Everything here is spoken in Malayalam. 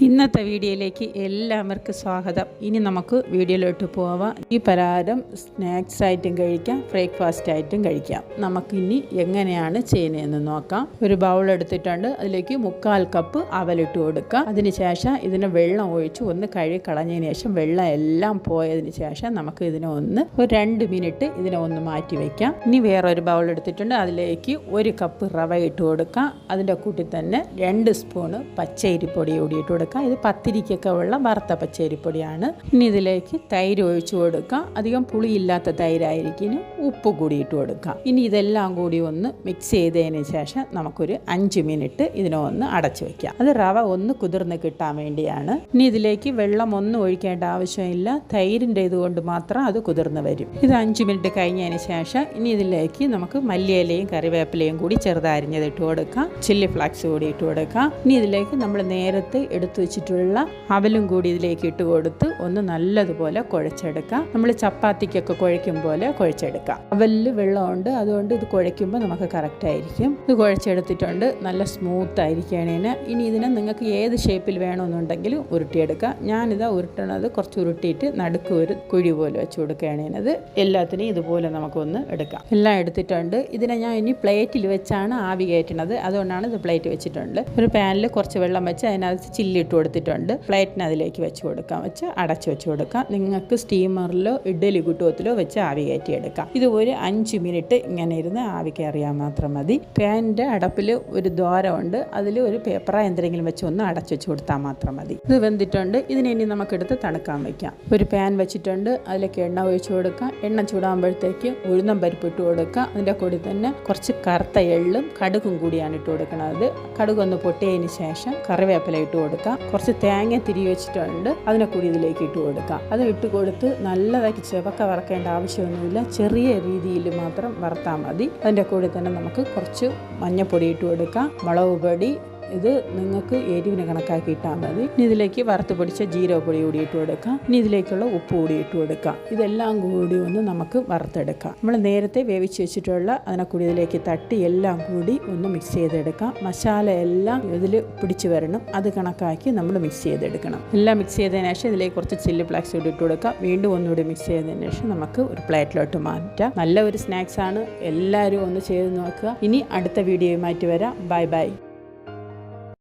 ഇന്നത്തെ വീഡിയോയിലേക്ക് എല്ലാവർക്കും സ്വാഗതം. ഇനി നമുക്ക് വീഡിയോയിലോട്ട് പോവാം. ഈ പലഹാരം സ്നാക്സ് ആയിട്ടും കഴിക്കാം ബ്രേക്ക്ഫാസ്റ്റ് ആയിട്ടും കഴിക്കാം. നമുക്ക് ഇനി എങ്ങനെയാണ് ചെയ്യുന്നതെന്ന് നോക്കാം. ഒരു ബൗൾ എടുത്തിട്ടുണ്ട്. അതിലേക്ക് മുക്കാൽ കപ്പ് അവലിട്ട് കൊടുക്കുക അതിനുശേഷം ഇതിന് വെള്ളം ഒഴിച്ച് ഒന്ന് കഴുകി കളഞ്ഞതിന് ശേഷം വെള്ളം എല്ലാം പോയതിന് ശേഷം നമുക്ക് ഇതിനെ ഒന്ന് ഒരു രണ്ട് മിനിറ്റ് ഇതിനെ ഒന്ന് മാറ്റി വെക്കാം. ഇനി വേറൊരു ബൗൾ എടുത്തിട്ടുണ്ട്. അതിലേക്ക് ഒരു കപ്പ് റവ ഇട്ട് കൊടുക്കാം. അതിന്റെ കൂട്ടി തന്നെ രണ്ട് സ്പൂണ് പച്ചരിപ്പൊടി കൂടി ഇട്ട് കൊടുക്കാം. ഇത് പത്തിരിക്കൊക്കെ ഉള്ള വറുത്ത പച്ചരിപ്പൊടിയാണ്. ഇനി ഇതിലേക്ക് തൈര് ഒഴിച്ചു കൊടുക്കാം. അധികം പുളിയില്ലാത്ത തൈരായിരിക്കും ഉപ്പ് കൂടി ഇട്ട് കൊടുക്കാം. ഇനി ഇതെല്ലാം കൂടി ഒന്ന് മിക്സ് ചെയ്തതിന് ശേഷം നമുക്കൊരു അഞ്ച് മിനിറ്റ് ഇതിനെ ഒന്ന് അടച്ചു വെക്കാം. അത് റവ ഒന്ന് കുതിർന്ന് കിട്ടാൻ വേണ്ടിയാണ്. ഇനി ഇതിലേക്ക് വെള്ളം ഒന്നും ഒഴിക്കേണ്ട ആവശ്യമില്ല. തൈരിന്റെ ഇതുകൊണ്ട് മാത്രം അത് കുതിർന്ന് വരും. ഇത് അഞ്ച് മിനിറ്റ് കഴിഞ്ഞതിന് ശേഷം ഇനി ഇതിലേക്ക് നമുക്ക് മല്ലിയിലയും കറിവേപ്പിലയും കൂടി ചെറുതരിഞ്ഞത് ഇട്ട് കൊടുക്കാം. ചില്ലി ഫ്ലാക്സ് കൂടി ഇട്ട് കൊടുക്കാം. ഇനി ഇതിലേക്ക് നമ്മൾ നേരത്തെ എടുത്തു വെച്ചിട്ടുള്ള അവലും കൂടി ഇതിലേക്ക് ഇട്ട് കൊടുത്ത് ഒന്ന് നല്ലതുപോലെ കുഴച്ചെടുക്കാം. നമ്മൾ ചപ്പാത്തിക്കൊക്കെ കുഴയ്ക്കും പോലെ കുഴച്ചെടുക്കാം. അവലിൽ വെള്ളമുണ്ട് അതുകൊണ്ട് ഇത് കുഴയ്ക്കുമ്പോൾ നമുക്ക് കറക്റ്റ് ആയിരിക്കും. ഇത് കുഴച്ചെടുത്തിട്ടുണ്ട് നല്ല സ്മൂത്ത് ആയിരിക്കണേന് ഇനി ഇതിനെ നിങ്ങൾക്ക് ഏത് ഷേപ്പിൽ വേണമെന്നുണ്ടെങ്കിലും ഉരുട്ടിയെടുക്കാം. ഞാനിത് ഉരുട്ടണത് കുറച്ച് ഉരുട്ടിയിട്ട് നടുക്ക് ഒരു കുഴി പോലെ വെച്ച് കൊടുക്കുകയാണേനത് എല്ലാത്തിനും ഇതുപോലെ നമുക്കൊന്ന് എടുക്കാം. എല്ലാം എടുത്തിട്ടുണ്ട്. ഇതിനെ ഞാൻ ഇനി പ്ലേറ്റിൽ വെച്ചാണ് ആവി കയറ്റണത്. അതുകൊണ്ടാണ് ഇത് പ്ലേറ്റ് വെച്ചിട്ടുണ്ട്. ഒരു പാനിൽ കുറച്ച് വെള്ളം വെച്ച് അതിനകത്ത് ചില്ലിട്ട് കൊടുത്തിട്ടുണ്ട്. പ്ലേറ്റിന് അതിലേക്ക് വെച്ച് കൊടുക്കാം. വെച്ച് അടച്ച് വെച്ച് കൊടുക്കാം. നിങ്ങൾക്ക് സ്റ്റീമറിലോ ഇഡ്ഡലി കുട്ടുവത്തിലോ വെച്ച് ആവി കയറ്റിയെടുക്കാം ഇത് ഒരു അഞ്ച് മിനിറ്റ് ഇങ്ങനെ ഇരുന്ന് ആവി കയറിയാൽ മാത്രം മതി. പാനിന്റെ അടപ്പിൽ ഒരു ദ്വാരമുണ്ട്. അതിൽ ഒരു പേപ്പറ എന്തെങ്കിലും വെച്ച് ഒന്ന് അടച്ചു വെച്ച് കൊടുത്താൽ മാത്രം മതി. ഇത് വെന്തിട്ടുണ്ട്. ഇതിനെ ഇനി നമുക്കെടുത്ത് തണുക്കാൻ വയ്ക്കാം ഒരു പാൻ വെച്ചിട്ടുണ്ട്. അതിലേക്ക് എണ്ണ ഒഴിച്ചു കൊടുക്കാം. എണ്ണ ചൂടാകുമ്പോഴത്തേക്ക് ഉഴുന്നം പരിപ്പ് ഇട്ട് കൊടുക്കുക അതിന്റെ കൂടി തന്നെ കുറച്ച് കറുത്ത എള്ളും കടുകും കൂടിയാണ് ഇട്ട് കൊടുക്കുന്നത് കടുക് ഒന്ന് പൊട്ടിയതിന് ശേഷം കറിവേപ്പില ഇട്ട് കൊടുക്കാം കുറച്ച് തേങ്ങ തിരി വെച്ചിട്ടുണ്ട്. അതിനെ കൂടി ഇതിലേക്ക് ഇട്ട് കൊടുക്കാം അത് ഇട്ട് കൊടുത്ത് നല്ലതാക്കി ചെവക്ക വറക്കേണ്ട ആവശ്യമൊന്നുമില്ല. ചെറിയ രീതിയിൽ മാത്രം വറുത്താൽ മതി. അതിന്റെ കൂടെ തന്നെ നമുക്ക് കുറച്ച് മഞ്ഞപ്പൊടി ഇട്ട് കൊടുക്കാം. മുളക് പൊടി ഇത് നിങ്ങൾക്ക് എരിവിന് കണക്കാക്കി ഇട്ടാൽ മതി. ഇനി ഇതിലേക്ക് വറുത്ത് പൊടിച്ച ജീരകപ്പൊടി കൂടി ഇട്ട് കൊടുക്കാം. ഇനി ഇതിലേക്കുള്ള ഉപ്പ് കൂടി ഇട്ട് കൊടുക്കാം. ഇതെല്ലാം കൂടി ഒന്ന് നമുക്ക് വറുത്തെടുക്കാം. നമ്മൾ നേരത്തെ വേവിച്ച് വെച്ചിട്ടുള്ള അതിനെ കൂടി ഇതിലേക്ക് തട്ടി എല്ലാം കൂടി ഒന്ന് മിക്സ് ചെയ്തെടുക്കാം. മസാല എല്ലാം ഇതിൽ പിടിച്ചു വരണം. അത് കണക്കാക്കി നമ്മൾ മിക്സ് ചെയ്തെടുക്കണം. എല്ലാം മിക്സ് ചെയ്തതിന് ശേഷം ഇതിലേക്ക് കുറച്ച് ചില്ലി ഫ്ലാക്സ് കൂടി ഇട്ട് കൊടുക്കാം. വീണ്ടും ഒന്നുകൂടി മിക്സ് ചെയ്തതിന് ശേഷം നമുക്ക് ഒരു പ്ലേറ്റിലോട്ട് മാറ്റാം. നല്ല ഒരു സ്നാക്സ് ആണ്. എല്ലാവരും ഒന്ന് ചെയ്ത് നോക്കുക. ഇനി അടുത്ത വീഡിയോയുമായിട്ട് വരാം. Bye bye